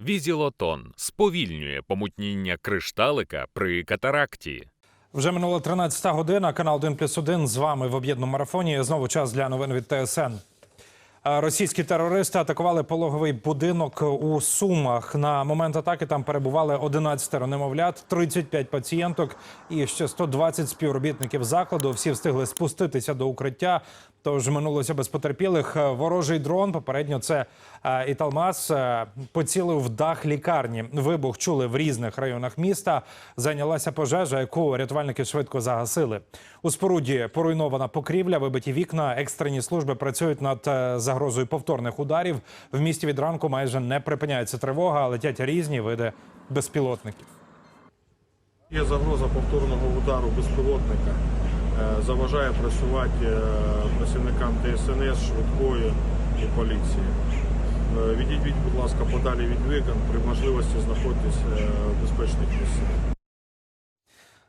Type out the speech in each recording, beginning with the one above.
Візілотон сповільнює помутніння кришталика при катаракті. Вже минула 13 година. Канал 1 плюс 1 з вами в об'єднаному марафоні. Знову час для новин від ТСН. Російські терористи атакували пологовий будинок у Сумах. На момент атаки там перебували 11 немовлят, 35 пацієнток і ще 120 співробітників закладу. Всі встигли спуститися до укриття. Тож минулося без потерпілих. Е, Ворожий дрон. Попередньо це е, Італмас е, поцілив дах лікарні. Вибух чули в різних районах міста. Зайнялася пожежа, яку рятувальники швидко загасили. У споруді поруйнована покрівля, вибиті вікна. Екстрені служби працюють над загрозою повторних ударів. В місті від ранку майже не припиняється тривога, летять різні види безпілотників. Є загроза повторного удару безпілотника. Е, Заважає працювати е, працівникам ДСНС, швидкої і поліції. Е, Відійдіть, будь ласка, подалі від вікон, при можливості знаходитесь е, в безпечних місцях.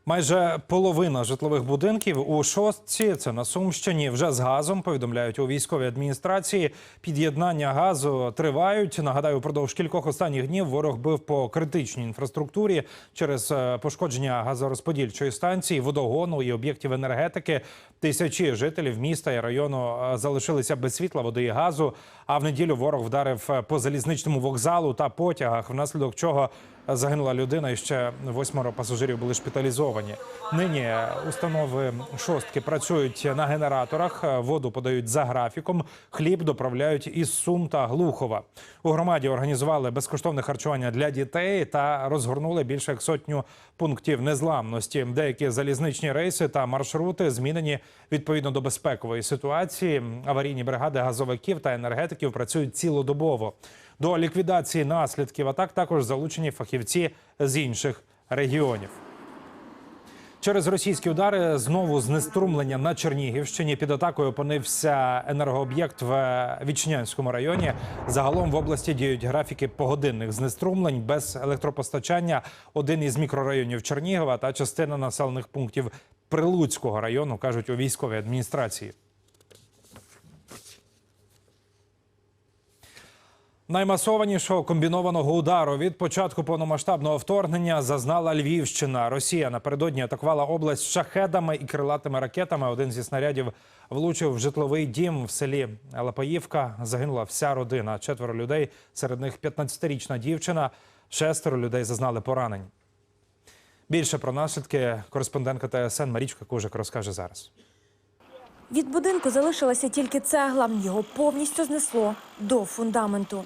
Майже половина житлових будинків у шостці, це на Сумщині, вже з газом. Повідомляють у військовій адміністрації. Під'єднання газу тривають. Нагадаю, впродовж кількох останніх днів ворог бив по критичній інфраструктурі через е, пошкодження газорозподільчої станції, водогону і об'єктів енергетики. Тисячі жителів міста і району е, залишилися без світла, води і газу. А в неділю ворог вдарив е, по залізничному вокзалу та потягах, внаслідок чого загинула людина і ще восьмеро пасажирів були шпиталізовані. Нині установи шостки працюють на генераторах, воду подають за графіком, хліб доправляють із Сум та Глухова. У громаді організували безкоштовне харчування для дітей та розгорнули більше як сотню пунктів незламності. Деякі залізничні рейси та маршрути змінені відповідно до безпекової ситуації. Аварійні бригади газовиків та енергетиків працюють цілодобово. До ліквідації наслідків атак також залучені фахівці з інших регіонів. Через російські удари знову знеструмлення на Чернігівщині під атакою опинився енергооб'єкт в Вічнянському районі. Загалом в області діють графіки погодинних знеструмлень без електропостачання. Один із мікрорайонів Чернігова та частина населених пунктів Прилуцького району кажуть у військовій адміністрації. Наймасованішого комбінованого удару від початку повномасштабного вторгнення зазнала Львівщина. Росія напередодні атакувала область шахедами і крилатими ракетами. Один зі снарядів влучив в житловий дім в селі Лапаївка. Загинула вся родина. Четверо людей, серед них 15-річна дівчина. Шестеро людей зазнали поранень. Більше про наслідки кореспондентка ТСН Марічка Кужик розкаже зараз. Від будинку залишилася тільки цегла. Його повністю знесло до фундаменту.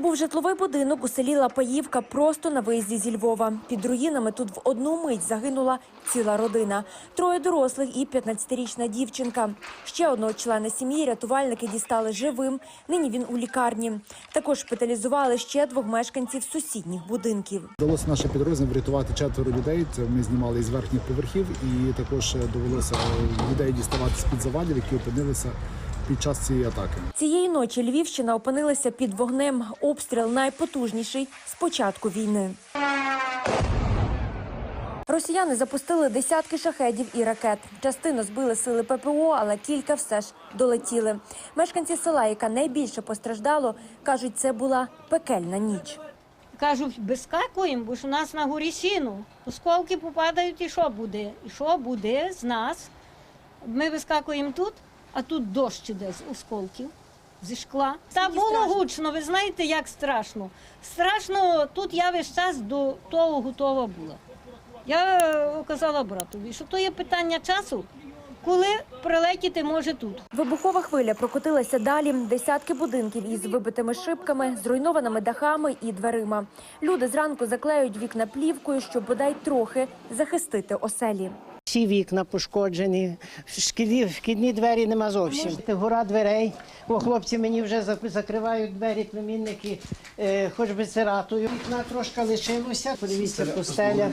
Був житловий будинок у селі Лапаївка, просто на виїзді зі Львова. Під руїнами тут в одну мить загинула ціла родина. Троє дорослих і 15-річна дівчинка. Ще одного члена сім'ї рятувальники дістали живим. Нині він у лікарні. Також шпиталізували ще двох мешканців сусідніх будинків. Вдалося наше підрозділ врятувати четверо людей. Ми знімали із верхніх поверхів, і також довелося людей діставати з під завалів, які опинилися під час цієї атаки. Цієї ночі Львівщина опинилася під вогнем. Обстріл найпотужніший з початку війни. Росіяни запустили десятки шахедів і ракет. Частину збили сили ППО, але кілька все ж долетіли. Мешканці села, яка найбільше постраждало, кажуть, це була пекельна ніч. Кажуть, вискакуємо, бо ж у нас на горі сіну. Осколки попадають, і що буде? І що буде з нас? Ми вискакуємо тут, а тут дощ іде з осколків, зі шкла. Та було страшно? гучно, ви знаєте, як страшно. Страшно, тут я весь час до того готова була. Я е, казала братові, що то є питання часу, коли прилетіти може тут. Вибухова хвиля прокотилася далі. Десятки будинків із вибитими шибками, зруйнованими дахами і дверима. Люди зранку заклеють вікна плівкою, щоб бодай трохи захистити оселі. Всі вікна пошкоджені, шкільні, шкільні двері нема зовсім. Гора дверей. О, хлопці мені вже закривають двері, племінники, е, хоч би циратою. Вікна трошки лишилося. Подивіться по стелях,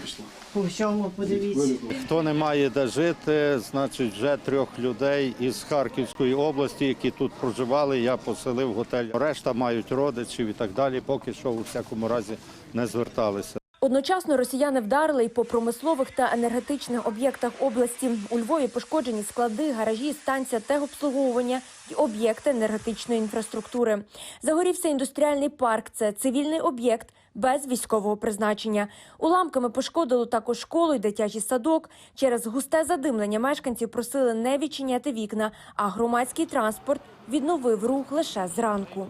по всьому подивіться. Хто не має де жити, значить вже трьох людей із Харківської області, які тут проживали, я поселив готель. Решта мають родичів і так далі. Поки що у всякому разі не зверталися. Одночасно росіяни вдарили й по промислових та енергетичних об'єктах області. У Львові пошкоджені склади, гаражі, станція техобслуговування й об'єкти енергетичної інфраструктури. Загорівся індустріальний парк. Це цивільний об'єкт без військового призначення. Уламками пошкодило також школу й дитячий садок. Через густе задимлення мешканців просили не відчиняти вікна, а громадський транспорт відновив рух лише зранку.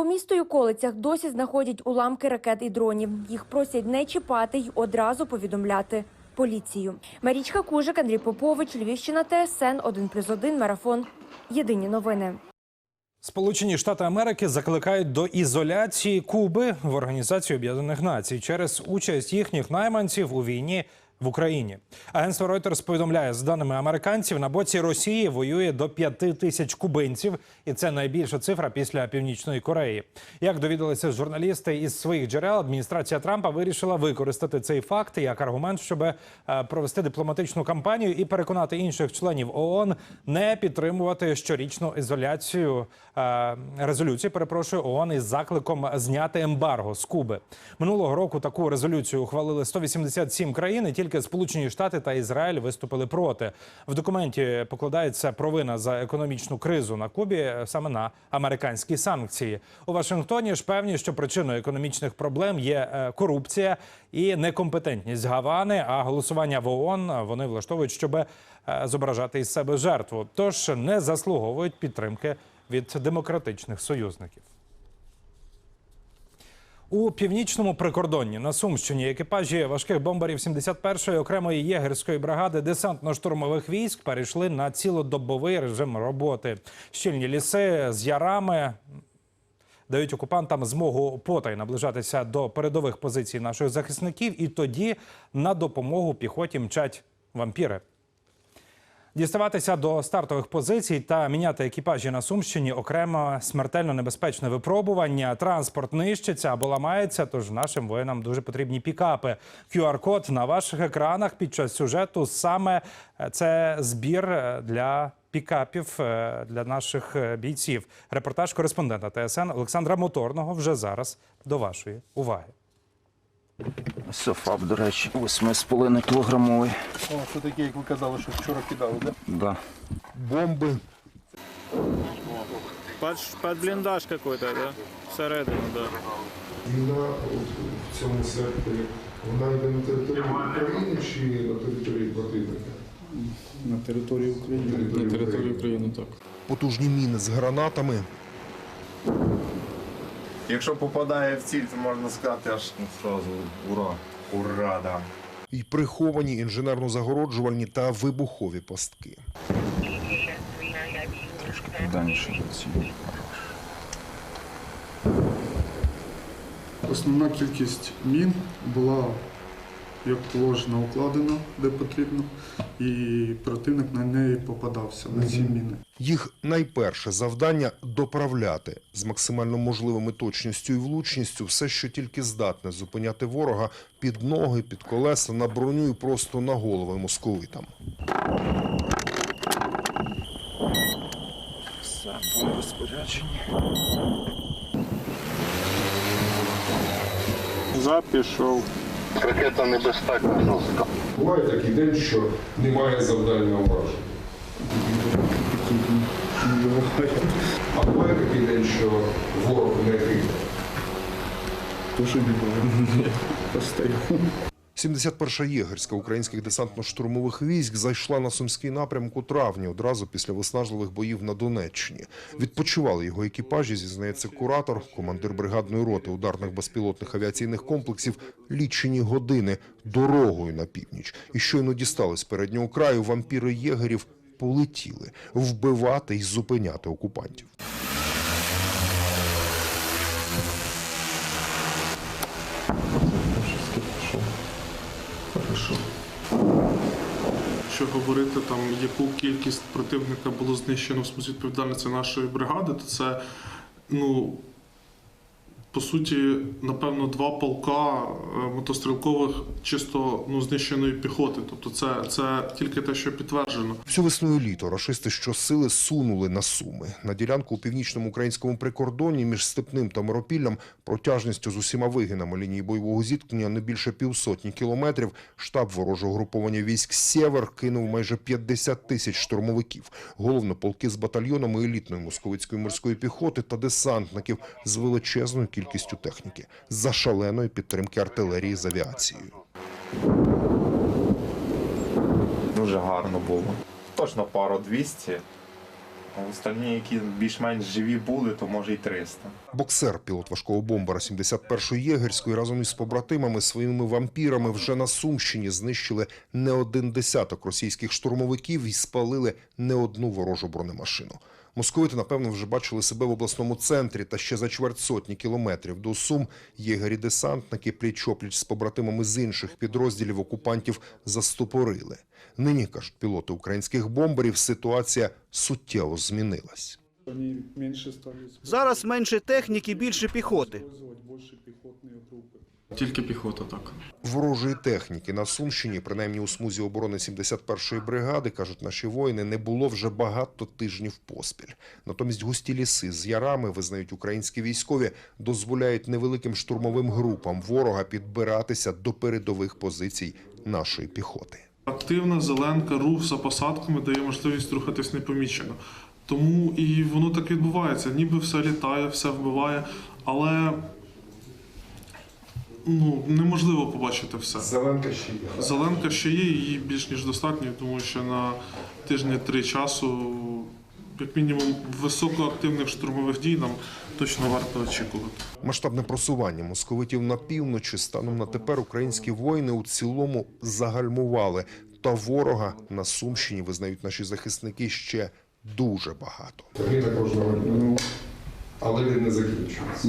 По місту й околицях досі знаходять уламки ракет і дронів. Їх просять не чіпати й одразу повідомляти поліцію. Марічка Кужик, Андрій Попович, Львівщина, ТСН 1+,1, Марафон. Єдині новини. Сполучені Штати Америки закликають до ізоляції Куби в Організації Об'єднаних Націй через участь їхніх найманців у війні в Україні. Агентство Reuters повідомляє, з даними американців, на боці Росії воює до 5 тисяч кубинців, і це найбільша цифра після Північної Кореї. Як довідалися журналісти із своїх джерел, адміністрація Трампа вирішила використати цей факт як аргумент, щоб е, провести дипломатичну кампанію і переконати інших членів ООН не підтримувати щорічну ізоляцію е, резолюцію. Перепрошую ООН із закликом зняти ембарго з Куби. Минулого року таку резолюцію ухвалили 187 країн. і Тільки Сполучені Штати та Ізраїль виступили проти. В документі покладається провина за економічну кризу на Кубі саме на американські санкції. У Вашингтоні ж певні, що причиною економічних проблем є е, корупція і некомпетентність Гавани. А голосування в ООН вони влаштовують, щоб е, зображати із себе жертву. Тож не заслуговують підтримки від демократичних союзників. У північному прикордонні на Сумщині екіпажі важких бомбарів 71-ї окремої єгерської бригади десантно-штурмових військ перейшли на цілодобовий режим роботи. Щільні ліси з ярами дають окупантам змогу потай наближатися до передових позицій наших захисників, і тоді на допомогу піхоті мчать вампіри. Діставатися до стартових позицій та міняти екіпажі на Сумщині окремо смертельно небезпечне випробування. Транспорт нищиться або ламається, тож нашим воїнам дуже потрібні пікапи. QR-код на ваших екранах під час сюжету саме е, це збір е, для пікапів е, для наших бійців. Репортаж кореспондента ТСН Олександра Моторного вже зараз до вашої уваги. Софап, до речі, 8,5 кілограмовий. О, це такі, як ви казали, що вчора кидали, да? Да. Бомби. Под, под блиндаж какой-то, да? Всередину, да. Війна в цьому секторі, вона йде на території України чи на території противника? На території України. На території України, так. Потужні міни з гранатами. Якщо попадає в ціль, то можна сказати аж ну, сразу ура. Ура, да. І приховані інженерно-загороджувальні та вибухові пастки. Трошки південніше. Основна кількість мін була як положено укладена, де потрібно, і противник на неї попадався, на ці міни. Їх найперше завдання доправляти з максимально можливими точністю і влучністю все, що тільки здатне зупиняти ворога під ноги, під колеса, на броню і просто на голови московитам. Все, споряджені. Запішов. Ракета небезпека жорстка. Буває такий день, що немає завдання враження. А буває такий день, що ворог не гине. І не було. Постійно. 71-ша єгерська українських десантно-штурмових військ зайшла на сумський напрямок у травні, одразу після виснажливих боїв на Донеччині. Відпочивали його екіпажі, зізнається куратор, командир бригадної роти ударних безпілотних авіаційних комплексів, лічені години дорогою на північ. І щойно дістались переднього краю, вампіри єгерів полетіли вбивати і зупиняти окупантів. Якщо говорити там, яку кількість противника було знищено в відповідальності нашої бригади, то це ну по суті, напевно, два полка е, мотострілкових чисто ну, знищеної піхоти. Тобто, це, це тільки те, що підтверджено. Всю весну і літо рашисти щосили сунули на Суми. На ділянку у північному українському прикордонні між Степним та Миропіллям протяжністю з усіма вигинами лінії бойового зіткнення не більше півсотні кілометрів. Штаб ворожого груповання військ «Сєвер» кинув майже 50 тисяч штурмовиків. Головно полки з батальйонами елітної московицької морської піхоти та десантників з величезною кількістю техніки, за шаленої підтримки артилерії з авіацією. Дуже гарно було. Точно пару 200. А остальні, які більш-менш живі були, то може й 300. Боксер, пілот важкого бомбера 71-ї єгерської, разом із побратимами своїми вампірами вже на Сумщині знищили не один десяток російських штурмовиків і спалили не одну ворожу бронемашину. Московити, напевно, вже бачили себе в обласному центрі та ще за чверть сотні кілометрів до Сум єгері-десантники пліч-опліч з побратимами з інших підрозділів окупантів застопорили. Нині, кажуть пілоти українських бомберів, ситуація суттєво змінилась. Зараз менше техніки, більше піхоти. Тільки піхота, так. Ворожої техніки на Сумщині, принаймні у смузі оборони 71-ї бригади, кажуть наші воїни, не було вже багато тижнів поспіль. Натомість густі ліси з ярами, визнають українські військові, дозволяють невеликим штурмовим групам ворога підбиратися до передових позицій нашої піхоти. Активна зеленка, рух за посадками дає можливість рухатись непомічено. Тому і воно так відбувається. Ніби все літає, все вбиває, але ну, неможливо побачити все. Зеленка ще є. Зеленка ще є, її більш ніж достатньо, тому що на тижні три часу, як мінімум, високоактивних штурмових дій нам точно варто очікувати. Масштабне просування московитів на півночі станом на тепер українські воїни у цілому загальмували. Та ворога на Сумщині визнають наші захисники ще дуже багато. Війна кожного дня. Але він не закінчується.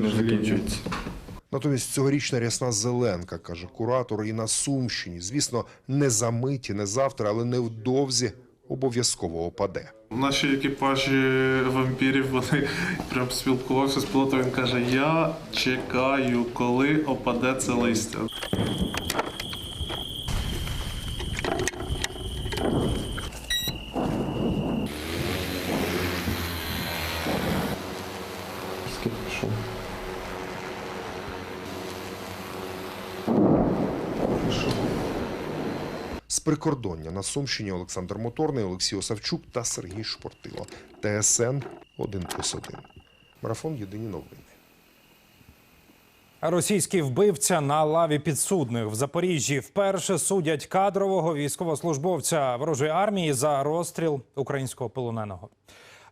Не закінчується. Натомість цьогорічна рясна зеленка, каже куратор, і на Сумщині. Звісно, не за миті, не завтра, але невдовзі обов'язково опаде. Наші екіпажі вампірів вони прям спілкувався з пілотом. Він каже: Я чекаю, коли опаде це листя. Прикордоння на Сумщині Олександр Моторний, Олексій Осавчук та Сергій Шпортило. ТСН 1+,1. Марафон Єдині новини. Російський вбивця на лаві підсудних в Запоріжжі вперше судять кадрового військовослужбовця ворожої армії за розстріл українського полоненого.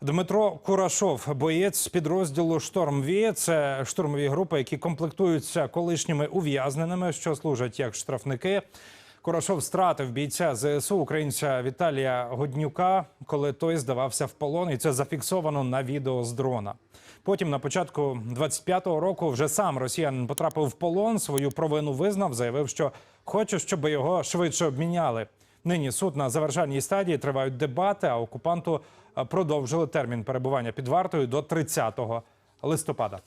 Дмитро Курашов, боєць підрозділу Штормві. Це штурмові групи, які комплектуються колишніми ув'язненими, що служать як штрафники. Курашов стратив бійця ЗСУ українця Віталія Годнюка, коли той здавався в полон, і це зафіксовано на відео з дрона. Потім на початку 25-го року вже сам росіянин потрапив в полон. Свою провину визнав, заявив, що хоче, щоб його швидше обміняли. Нині суд на завершальній стадії тривають дебати, а окупанту е, продовжили термін перебування під вартою до 30 листопада.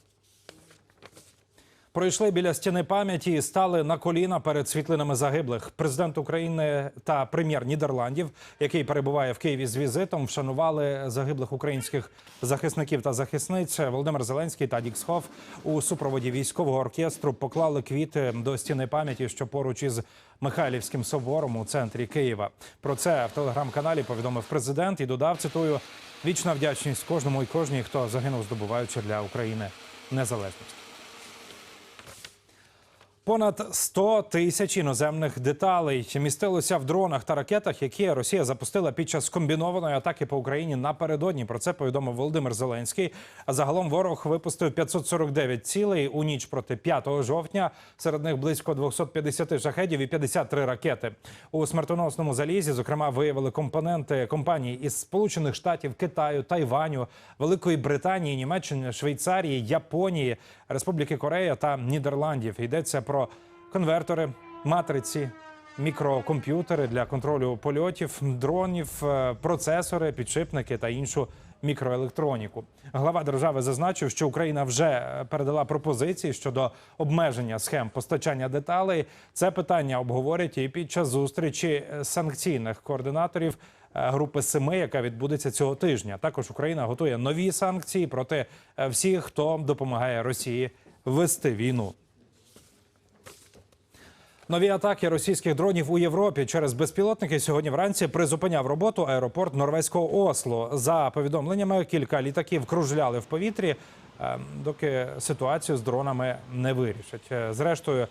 Пройшли біля стіни пам'яті і стали на коліна перед світлинами загиблих. Президент України та прем'єр Нідерландів, який перебуває в Києві з візитом, вшанували загиблих українських захисників та захисниць. Володимир Зеленський та Діксхоф у супроводі військового оркестру поклали квіти до стіни пам'яті, що поруч із Михайлівським собором у центрі Києва. Про це в телеграм-каналі повідомив президент і додав цитую: вічна вдячність кожному і кожній, хто загинув, здобуваючи для України незалежність. Понад 100 тисяч іноземних деталей містилося в дронах та ракетах, які Росія запустила під час комбінованої атаки по Україні напередодні. Про це повідомив Володимир Зеленський. А загалом ворог випустив 549 цілей у ніч проти 5 жовтня. Серед них близько 250 шахедів і 53 ракети. У смертоносному залізі, зокрема, виявили компоненти компаній із Сполучених Штатів, Китаю, Тайваню, Великої Британії, Німеччини, Швейцарії, Японії, Республіки Корея та Нідерландів. Йдеться про конвертори, матриці, мікрокомп'ютери для контролю польотів, дронів, е, процесори, підшипники та іншу мікроелектроніку. Глава держави зазначив, що Україна вже е, передала пропозиції щодо обмеження схем постачання деталей. Це питання обговорять і під час зустрічі е, санкційних координаторів групи семи, яка відбудеться цього тижня. Також Україна готує нові санкції проти всіх, хто допомагає Росії вести війну. Нові атаки російських дронів у Європі через безпілотники сьогодні вранці призупиняв роботу аеропорт норвезького Осло. За повідомленнями, кілька літаків кружляли в повітрі, е, доки ситуацію з дронами не вирішать. Е, Зрештою,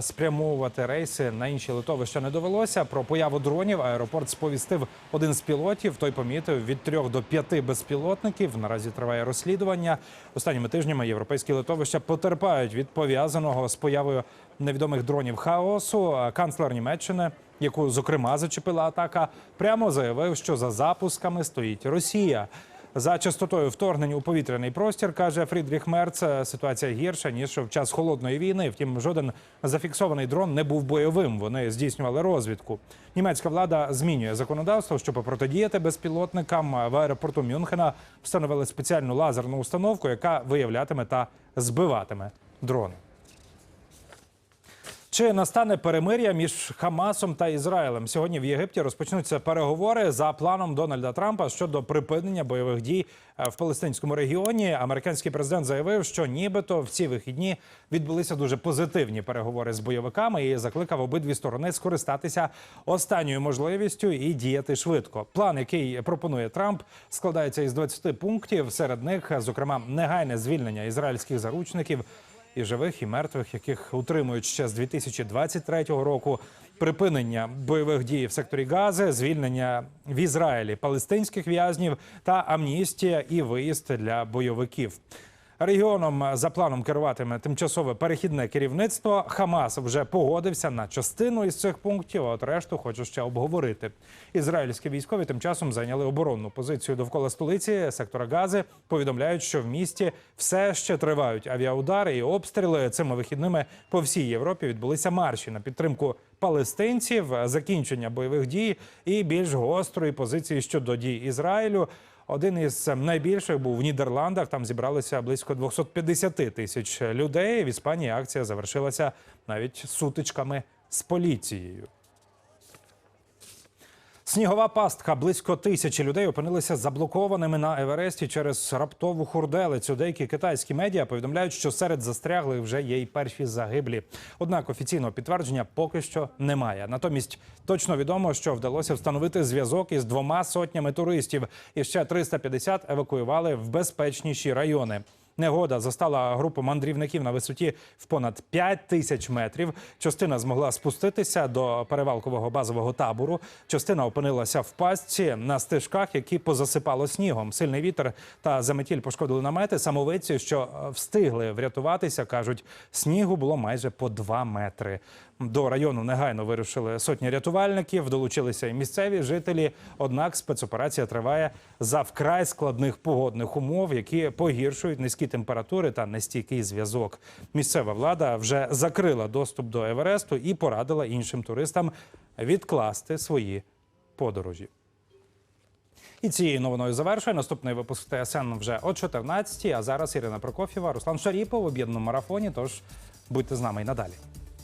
спрямовувати рейси на інші литовища не довелося. Про появу дронів аеропорт сповістив один з пілотів. Той помітив від трьох до п'яти безпілотників. Наразі триває розслідування. Останніми тижнями європейські литовища потерпають від пов'язаного з появою невідомих дронів хаосу. Канцлер Німеччини, яку зокрема зачепила атака, прямо заявив, що за запусками стоїть Росія. За частотою вторгнень у повітряний простір каже Фрідріх Мерц. Ситуація гірша ніж в час холодної війни. Втім, жоден зафіксований дрон не був бойовим. Вони здійснювали розвідку. Німецька влада змінює законодавство, щоб протидіяти безпілотникам. В аеропорту Мюнхена встановили спеціальну лазерну установку, яка виявлятиме та збиватиме дрони. Чи настане перемир'я між Хамасом та Ізраїлем? Сьогодні в Єгипті розпочнуться переговори за планом Дональда Трампа щодо припинення бойових дій е, в палестинському регіоні. Американський президент заявив, що нібито в ці вихідні відбулися дуже позитивні переговори з бойовиками і закликав обидві сторони скористатися останньою можливістю і діяти швидко. План, який пропонує Трамп, складається із 20 пунктів. Серед них, зокрема, негайне звільнення ізраїльських заручників і живих, і мертвих, яких утримують ще з 2023 року. Припинення бойових дій в секторі Гази, звільнення в Ізраїлі палестинських в'язнів та амністія і виїзд для бойовиків. Регіоном за планом керуватиме тимчасове перехідне керівництво. Хамас вже погодився на частину із цих пунктів. а От решту хочу ще обговорити. Ізраїльські військові тим часом зайняли оборонну позицію довкола столиці сектора Гази. Повідомляють, що в місті все ще тривають авіаудари і обстріли. Цими вихідними по всій Європі відбулися марші на підтримку палестинців, закінчення бойових дій і більш гострої позиції щодо дій Ізраїлю. Один із найбільших був в Нідерландах. Там зібралося близько 250 тисяч людей. В Іспанії акція завершилася навіть сутичками з поліцією. Снігова пастка близько тисячі людей опинилися заблокованими на Евересті через раптову хурделицю. Деякі китайські медіа повідомляють, що серед застряглих вже є й перші загиблі. Однак офіційного підтвердження поки що немає. Натомість точно відомо, що вдалося встановити зв'язок із двома сотнями туристів, і ще 350 евакуювали в безпечніші райони. Негода застала групу мандрівників на висоті в понад 5 тисяч метрів. Частина змогла спуститися до перевалкового базового табору. Частина опинилася в пастці на стежках, які позасипало снігом. Сильний вітер та заметіль пошкодили намети. Самовиці, що е, встигли врятуватися, кажуть, снігу було майже по 2 метри. До району негайно вирушили сотні рятувальників, долучилися і місцеві жителі. Однак спецоперація триває за вкрай складних погодних умов, які погіршують низькі температури та нестійкий зв'язок. Місцева влада вже закрила доступ до Евересту і порадила іншим туристам відкласти свої подорожі. І цією новиною завершує наступний випуск ТСН вже о 14 А зараз Ірина Прокофєва, Руслан Шаріпов об'єднаному марафоні. Тож будьте з нами і надалі.